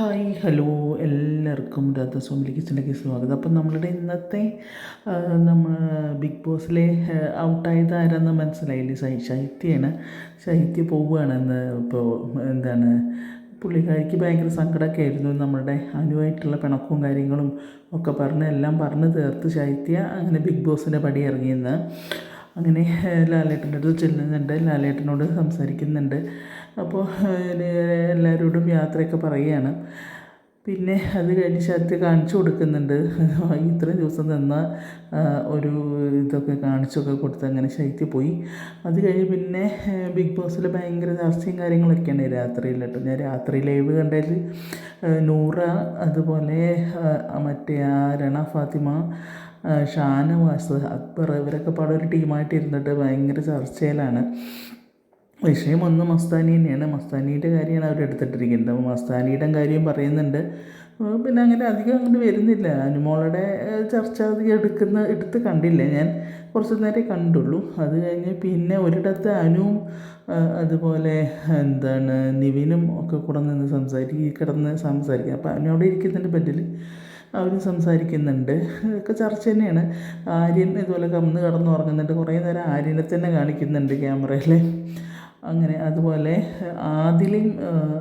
Hi hello എല്ലാവർക്കും രഥസ്വാമി കിച്ചണിലേക്ക് സ്വാഗതം. അപ്പം നമ്മളുടെ ഇന്നത്തെ നമ്മൾ ബിഗ് ബോസിലെ ഔട്ടായത് ആരാന്ന് മനസ്സിലായില്ലേ? ശൈ ശൈത്യയാണ്. ശൈത്യ പോവുകയാണ് ഇന്ന് ഇപ്പോൾ എന്താണ് പുള്ളിക്കാരിക്ക് ഭയങ്കര സങ്കടമൊക്കെ ആയിരുന്നു. നമ്മുടെ അനുവായിട്ടുള്ള പിണക്കവും കാര്യങ്ങളും ഒക്കെ പറഞ്ഞ് എല്ലാം പറഞ്ഞ് തീർത്ത് ശൈത്യ അങ്ങനെ ബിഗ് ബോസിന്റെ പടി ഇറങ്ങിയെന്ന് അങ്ങനെ ലാലേട്ടന്റെ അടുത്ത് ചെല്ലുന്നുണ്ട്. ലാലേട്ടനോട് സംസാരിക്കുന്നുണ്ട്. അപ്പോൾ എല്ലാവരോടും യാത്രയൊക്കെ പറയുകയാണ്. പിന്നെ അത് കഴിഞ്ഞ് ശക്തി കാണിച്ചു കൊടുക്കുന്നുണ്ട്. ഇത്രയും ദിവസം നിന്ന ഒരു ഇതൊക്കെ കാണിച്ചൊക്കെ കൊടുത്ത് അങ്ങനെ ശൈത്യ പോയി. അത് കഴിഞ്ഞ് പിന്നെ ബിഗ് ബോസിൽ ഭയങ്കര ചർച്ചയും കാര്യങ്ങളൊക്കെയാണ് രാത്രിയിൽ കേട്ടോ. ഞാൻ രാത്രി ലൈവ് കണ്ടതിൽ നൂറ അതുപോലെ മറ്റേ ആ രണ ഫാത്തിമ ഷാനവാസ് അക്ബർ ഇവരൊക്കെ പാടെ ഒരു ടീമായിട്ട് ഇരുന്നിട്ട് ഭയങ്കര ചർച്ചയിലാണ്. വിഷയം ഒന്ന് മസ്താനി തന്നെയാണ്. മസ്താനിയുടെ കാര്യമാണ് അവർ എടുത്തിട്ടിരിക്കുന്നത്. അപ്പോൾ മസ്താനിയുടെ കാര്യം പറയുന്നുണ്ട്. പിന്നെ അങ്ങനെ അധികം അങ്ങോട്ട് വരുന്നില്ല. അനുമോളുടെ ചർച്ച അധികം എടുക്കുന്ന എടുത്ത് കണ്ടില്ല ഞാൻ? കുറച്ച് നേരം കണ്ടുള്ളൂ. അത് കഴിഞ്ഞ് പിന്നെ ഒരിടത്ത് അനുവും അതുപോലെ എന്താണ് നിവിനും ഒക്കെ കൂടെ നിന്ന് സംസാരിക്കും. കിടന്ന് സംസാരിക്കുക അപ്പോൾ അനു അവിടെ ഇരിക്കുന്നതിന്റെ ബെഡിൽ അവർ സംസാരിക്കുന്നുണ്ട്. ഇതൊക്കെ ചർച്ച തന്നെയാണ്. ആര്യൻ ഇതുപോലെ കമന്ന് കിടന്നുറങ്ങുന്നുണ്ട്. കുറേ നേരം ആര്യനെ തന്നെ കാണിക്കുന്നുണ്ട് ക്യാമറയിൽ അങ്ങനെ അതുപോലെ ആദിലും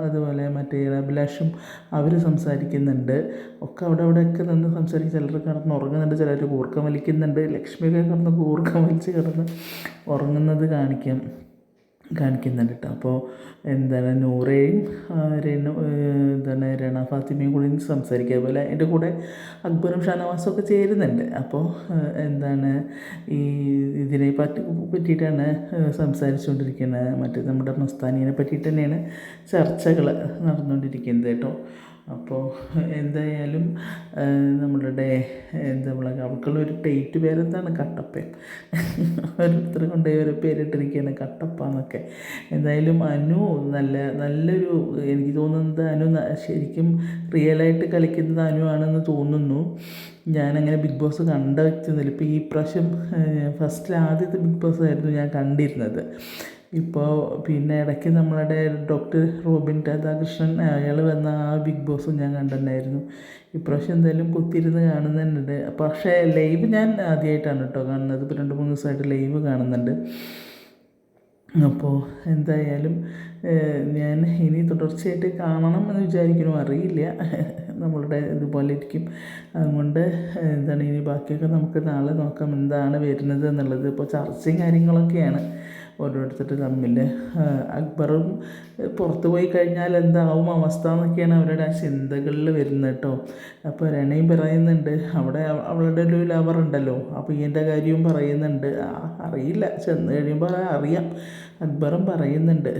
അതുപോലെ മറ്റേ അഭിലാഷും അവർ സംസാരിക്കുന്നുണ്ട്. ഒക്കെ അവിടെ അവിടെയൊക്കെ നിന്ന് സംസാരിക്കും ചിലർ കിടന്ന് ഉറങ്ങുന്നുണ്ട് ചിലർ കൂർക്കം വലിക്കുന്നുണ്ട്. ലക്ഷ്മിയൊക്കെ കിടന്ന് കൂർക്കം വലിച്ച് കിടന്ന് ഉറങ്ങുന്നത് കാണിക്കാം കാണിക്കുന്നുണ്ട് കേട്ടോ അപ്പോൾ എന്താണ് നൂറയും എന്താണ് രണ ഫാത്തിമയും കൂടി സംസാരിക്കുക അതുപോലെ എന്റെ കൂടെ അക്ബറും ഷാനവാസും ഒക്കെ ചേരുന്നുണ്ട്. അപ്പോൾ എന്താണ് ഈ ഇതിനെ പറ്റി പറ്റിയിട്ടാണ് സംസാരിച്ചുകൊണ്ടിരിക്കുന്നത്. മറ്റേ നമ്മുടെ മസ്താനിയെ പറ്റിയിട്ട് തന്നെയാണ് ചർച്ചകൾ നടന്നുകൊണ്ടിരിക്കുന്നത് കേട്ടോ. അപ്പോൾ എന്തായാലും നമ്മളുടെ എന്താ പറയുക അവൾക്കുള്ള ഒരു ടേറ്റ് പേരെന്താണ്? കട്ടപ്പ ഓരോരുത്തർ കൊണ്ടുപോയി ഓരോ പേരിട്ടിരിക്കുകയാണ് കട്ടപ്പ എന്നൊക്കെ. എന്തായാലും അനു നല്ല നല്ലൊരു എനിക്ക് തോന്നുന്നത് അനു ശരിക്കും റിയലായിട്ട് കളിക്കുന്നത് അനുവാണെന്ന് തോന്നുന്നു. ഞാനങ്ങനെ ബിഗ് ബോസ് കണ്ട വ്യക്തിയൊന്നുമില്ല. ഇപ്പോൾ ഈ പ്രാവശ്യം ഫസ്റ്റ് ആദ്യത്തെ ബിഗ് ബോസ് ആയിരുന്നു ഞാൻ കണ്ടിരുന്നത്. ഇപ്പോൾ പിന്നെ ഇടയ്ക്ക് നമ്മളുടെ ഡോക്ടർ റോബിൻ രാധാകൃഷ്ണൻ അയാൾ വന്ന ആ ബിഗ് ബോസും ഞാൻ കണ്ടിട്ടുണ്ടായിരുന്നു. ഇപ്രാവശ്യം എന്തായാലും കുത്തിയിരുന്ന് കാണുന്നുണ്ട്. പക്ഷേ ലൈവ് ഞാൻ ആദ്യമായിട്ടാണ് കേട്ടോ കാണുന്നത്. ഇപ്പോൾ രണ്ട് മൂന്ന് ദിവസമായിട്ട് ലൈവ് കാണുന്നുണ്ട്. അപ്പോൾ എന്തായാലും ഞാൻ ഇനി തുടർച്ചയായിട്ട് കാണണം എന്ന് വിചാരിക്കുന്നു. അറിയില്ല. നമ്മളുടെ ഇതുപോലെ ഇരിക്കും അതുകൊണ്ട് എന്താണ് ഇനി ബാക്കിയൊക്കെ നമുക്ക് നാളെ നോക്കാം എന്താണ് വരുന്നത് എന്നുള്ളത്. ഇപ്പോൾ ചർച്ചയും കാര്യങ്ങളൊക്കെയാണ് ഓരോരുത്തർ തമ്മിൽ അക്ബറും പുറത്തു പോയി കഴിഞ്ഞാൽ എന്താവും അവസ്ഥ എന്നൊക്കെയാണ് അവരുടെ ആ ചിന്തകളിൽ വരുന്നത് കേട്ടോ. അപ്പോൾ രണയും പറയുന്നുണ്ട് അവിടെ അവളുടെ ഒരു ലവർ ഉണ്ടല്ലോ. അപ്പോൾ ഇതിന്റെ കാര്യവും പറയുന്നുണ്ട്. അറിയില്ല. ചെന്ന് കഴിയുമ്പോൾ അറിയാം. അക്ബറും പറയുന്നുണ്ട്.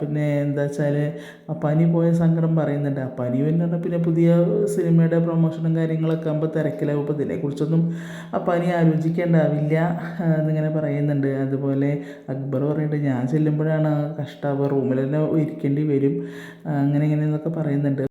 പിന്നെ എന്താ വെച്ചാൽ അപ്പാനി പോയ സങ്കടം പറയുന്നുണ്ട്. അപ്പാനി പിന്നെ പിന്നെ പുതിയ സിനിമയുടെ പ്രൊമോഷനും കാര്യങ്ങളൊക്കെ ആകുമ്പോൾ തിരക്കിലാവും അപ്പോൾ ഇതിനെക്കുറിച്ചൊന്നും അപ്പാനി ആലോചിക്കേണ്ടാവില്ല. എന്നിങ്ങനെ പറയുന്നുണ്ട്. അതുപോലെ അക്ബർ പറയുന്നുണ്ട് ഞാൻ ചെല്ലുമ്പോഴാണ് കഷ്ടമാവുക റൂമിൽ തന്നെ ഇരിക്കേണ്ടി വരും. അങ്ങനെ ഇങ്ങനെ എന്നൊക്കെ പറയുന്നുണ്ട്.